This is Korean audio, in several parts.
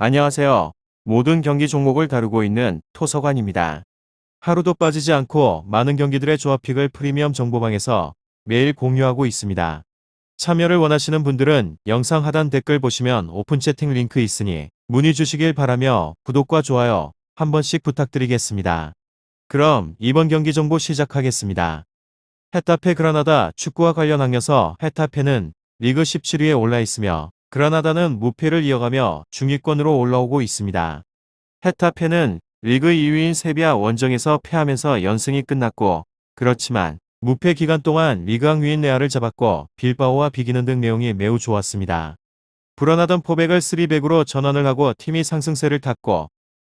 안녕하세요. 모든 경기 종목을 다루고 있는 토서관입니다. 하루도 빠지지 않고 많은 경기들의 조합픽을 프리미엄 정보방에서 매일 공유하고 있습니다. 참여를 원하시는 분들은 영상 하단 댓글 보시면 오픈 채팅 링크 있으니 문의 주시길 바라며 구독과 좋아요 한 번씩 부탁드리겠습니다. 그럼 이번 경기 정보 시작하겠습니다. 헤타페 그라나다 축구와 관련 항려서 헤타페는 리그 17위에 올라 있으며 그라나다는 무패를 이어가며 중위권으로 올라오고 있습니다. 헤타페는 리그 2위인 세비야 원정에서 패하면서 연승이 끝났고 그렇지만 무패 기간 동안 리그 항위인 레알을 잡았고 빌바오와 비기는 등 내용이 매우 좋았습니다. 불안하던 포백을 3백으로 전환을 하고 팀이 상승세를 탔고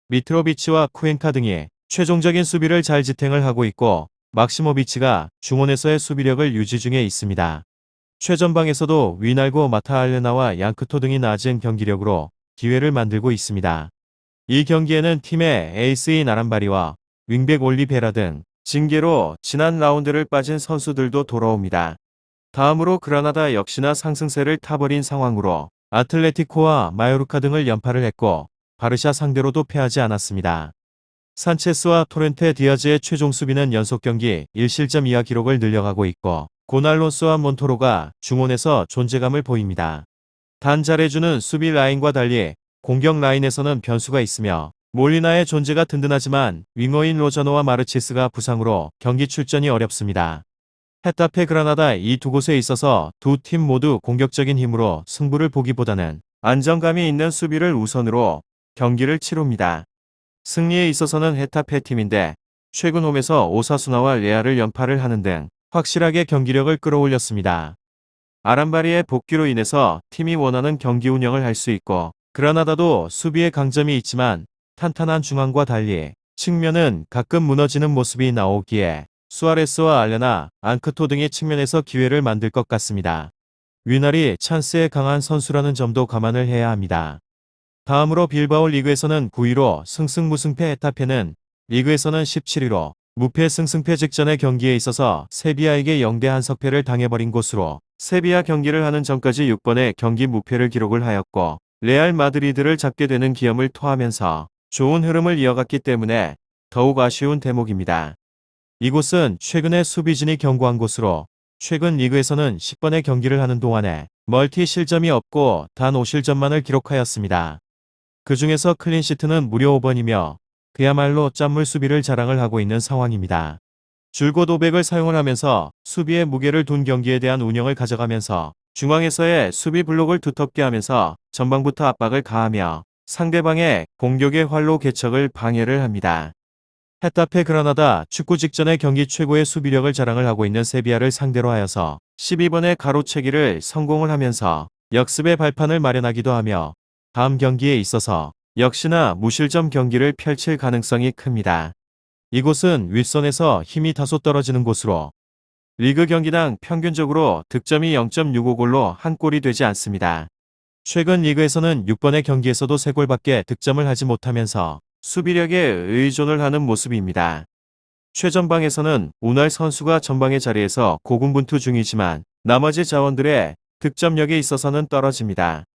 미트로비치와 쿠엔카 등이 최종적인 수비를 잘 지탱을 하고 있고 막시모비치가 중원에서의 수비력을 유지 중에 있습니다. 최전방에서도 위날고 마타알레나와 양크토 등이 낮은 경기력으로 기회를 만들고 있습니다. 이 경기에는 팀의 에이스인 아람바리와 윙백 올리베라 등 징계로 지난 라운드를 빠진 선수들도 돌아옵니다. 다음으로 그라나다 역시나 상승세를 타버린 상황으로 아틀레티코와 마요르카 등을 연파를 했고 바르샤 상대로도 패하지 않았습니다. 산체스와 토렌테 디아즈의 최종 수비는 연속 경기 1실점 이하 기록을 늘려가고 있고 고날로스와 몬토로가 중원에서 존재감을 보입니다. 단 잘해주는 수비 라인과 달리 공격 라인에서는 변수가 있으며 몰리나의 존재가 든든하지만 윙어인 로자노와 마르치스가 부상으로 경기 출전이 어렵습니다. 헤타페 그라나다 이 두 곳에 있어서 두 팀 모두 공격적인 힘으로 승부를 보기보다는 안정감이 있는 수비를 우선으로 경기를 치릅니다. 승리에 있어서는 헤타페 팀인데 최근 홈에서 오사수나와 레알을 연파를 하는 등 확실하게 경기력을 끌어올렸습니다. 아람바리의 복귀로 인해서 팀이 원하는 경기 운영을 할 수 있고 그라나다도 수비에 강점이 있지만 탄탄한 중앙과 달리 측면은 가끔 무너지는 모습이 나오기에 수아레스와 알레나, 앙크토 등의 측면에서 기회를 만들 것 같습니다. 위날이 찬스에 강한 선수라는 점도 감안을 해야 합니다. 다음으로 빌바오 리그에서는 9위로 승승무승패 에타페는 리그에서는 17위로 무패 승승패 직전의 경기에 있어서 세비야에게 0대 한석패를 당해버린 곳으로 세비야 경기를 하는 전까지 6번의 경기 무패를 기록을 하였고 레알 마드리드를 잡게 되는 기염을 토하면서 좋은 흐름을 이어갔기 때문에 더욱 아쉬운 대목입니다. 이곳은 최근에 수비진이 경고한 곳으로 최근 리그에서는 10번의 경기를 하는 동안에 멀티 실점이 없고 단 5실점만을 기록하였습니다. 그 중에서 클린시트는 무려 5번이며 그야말로 짠물 수비를 자랑을 하고 있는 상황입니다. 줄곧 500을 사용을 하면서 수비의 무게를 둔 경기에 대한 운영을 가져가면서 중앙에서의 수비 블록을 두텁게 하면서 전방부터 압박을 가하며 상대방의 공격의 활로 개척을 방해를 합니다. 헤타페 그라나다 축구 직전의 경기 최고의 수비력을 자랑을 하고 있는 세비야를 상대로 하여서 12번의 가로채기를 성공을 하면서 역습의 발판을 마련하기도 하며 다음 경기에 있어서 역시나 무실점 경기를 펼칠 가능성이 큽니다. 이곳은 윗선에서 힘이 다소 떨어지는 곳으로 리그 경기당 평균적으로 득점이 0.65골로 한 골이 되지 않습니다. 최근 리그에서는 6번의 경기에서도 3골밖에 득점을 하지 못하면서 수비력에 의존을 하는 모습입니다. 최전방에서는 우날 선수가 전방의 자리에서 고군분투 중이지만 나머지 자원들의 득점력에 있어서는 떨어집니다.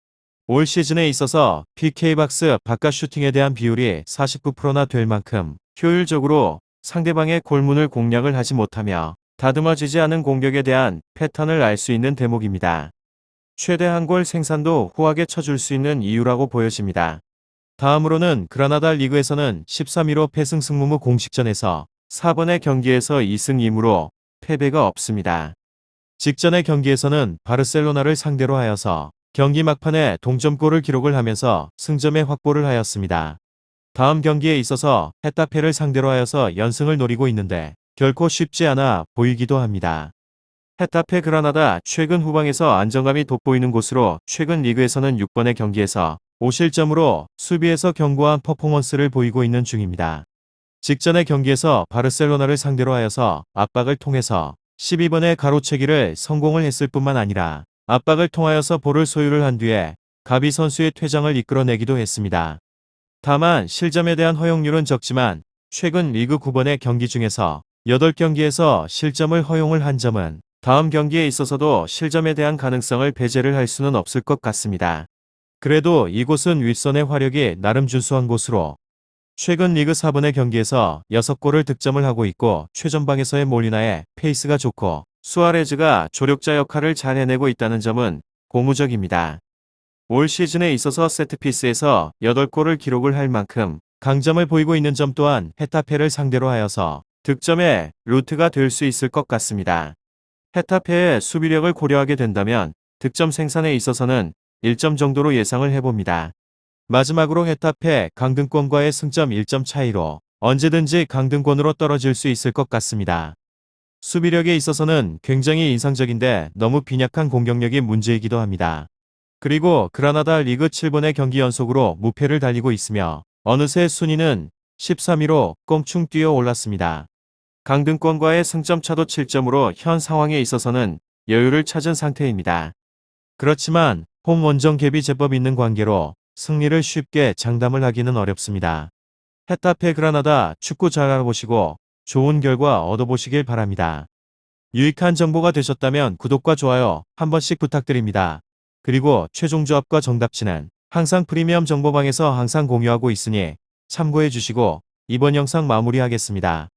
올 시즌에 있어서 PK박스 바깥 슈팅에 대한 비율이 49%나 될 만큼 효율적으로 상대방의 골문을 공략을 하지 못하며 다듬어지지 않은 공격에 대한 패턴을 알 수 있는 대목입니다. 최대 한 골 생산도 후하게 쳐줄 수 있는 이유라고 보여집니다. 다음으로는 그라나다 리그에서는 13위로 패승 승무무 공식전에서 4번의 경기에서 2승 2무로 패배가 없습니다. 직전의 경기에서는 바르셀로나를 상대로 하여서 경기 막판에 동점골을 기록을 하면서 승점의 확보를 하였습니다. 다음 경기에 있어서 헤타페를 상대로 하여서 연승을 노리고 있는데 결코 쉽지 않아 보이기도 합니다. 헤타페 그라나다 최근 후방에서 안정감이 돋보이는 곳으로 최근 리그에서는 6번의 경기에서 5실점으로 수비에서 견고한 퍼포먼스를 보이고 있는 중입니다. 직전의 경기에서 바르셀로나를 상대로 하여서 압박을 통해서 12번의 가로채기를 성공을 했을 뿐만 아니라 압박을 통하여서 볼을 소유를 한 뒤에 가비 선수의 퇴장을 이끌어내기도 했습니다. 다만 실점에 대한 허용률은 적지만 최근 리그 9번의 경기 중에서 8경기에서 실점을 허용을 한 점은 다음 경기에 있어서도 실점에 대한 가능성을 배제를 할 수는 없을 것 같습니다. 그래도 이곳은 윗선의 화력이 나름 준수한 곳으로 최근 리그 4분의 경기에서 6골을 득점을 하고 있고 최전방에서의 몰리나의 페이스가 좋고 수아레즈가 조력자 역할을 잘 해내고 있다는 점은 고무적입니다. 올 시즌에 있어서 세트피스에서 8골을 기록을 할 만큼 강점을 보이고 있는 점 또한 헤타페를 상대로 하여서 득점의 루트가 될 수 있을 것 같습니다. 헤타페의 수비력을 고려하게 된다면 득점 생산에 있어서는 1점 정도로 예상을 해봅니다. 마지막으로 헤타페 강등권과의 승점 1점 차이로 언제든지 강등권으로 떨어질 수 있을 것 같습니다. 수비력에 있어서는 굉장히 인상적인데 너무 빈약한 공격력이 문제이기도 합니다. 그리고 그라나다 리그 7번의 경기 연속으로 무패를 달리고 있으며 어느새 순위는 13위로 껑충 뛰어 올랐습니다. 강등권과의 승점 차도 7점으로 현 상황에 있어서는 여유를 찾은 상태입니다. 그렇지만 홈 원정 갭이 제법 있는 관계로 승리를 쉽게 장담을 하기는 어렵습니다. 헤타페 그라나다 축구 잘 알아보시고 좋은 결과 얻어보시길 바랍니다. 유익한 정보가 되셨다면 구독과 좋아요 한 번씩 부탁드립니다. 그리고 최종 조합과 정답치는 항상 프리미엄 정보방에서 항상 공유하고 있으니 참고해 주시고 이번 영상 마무리하겠습니다.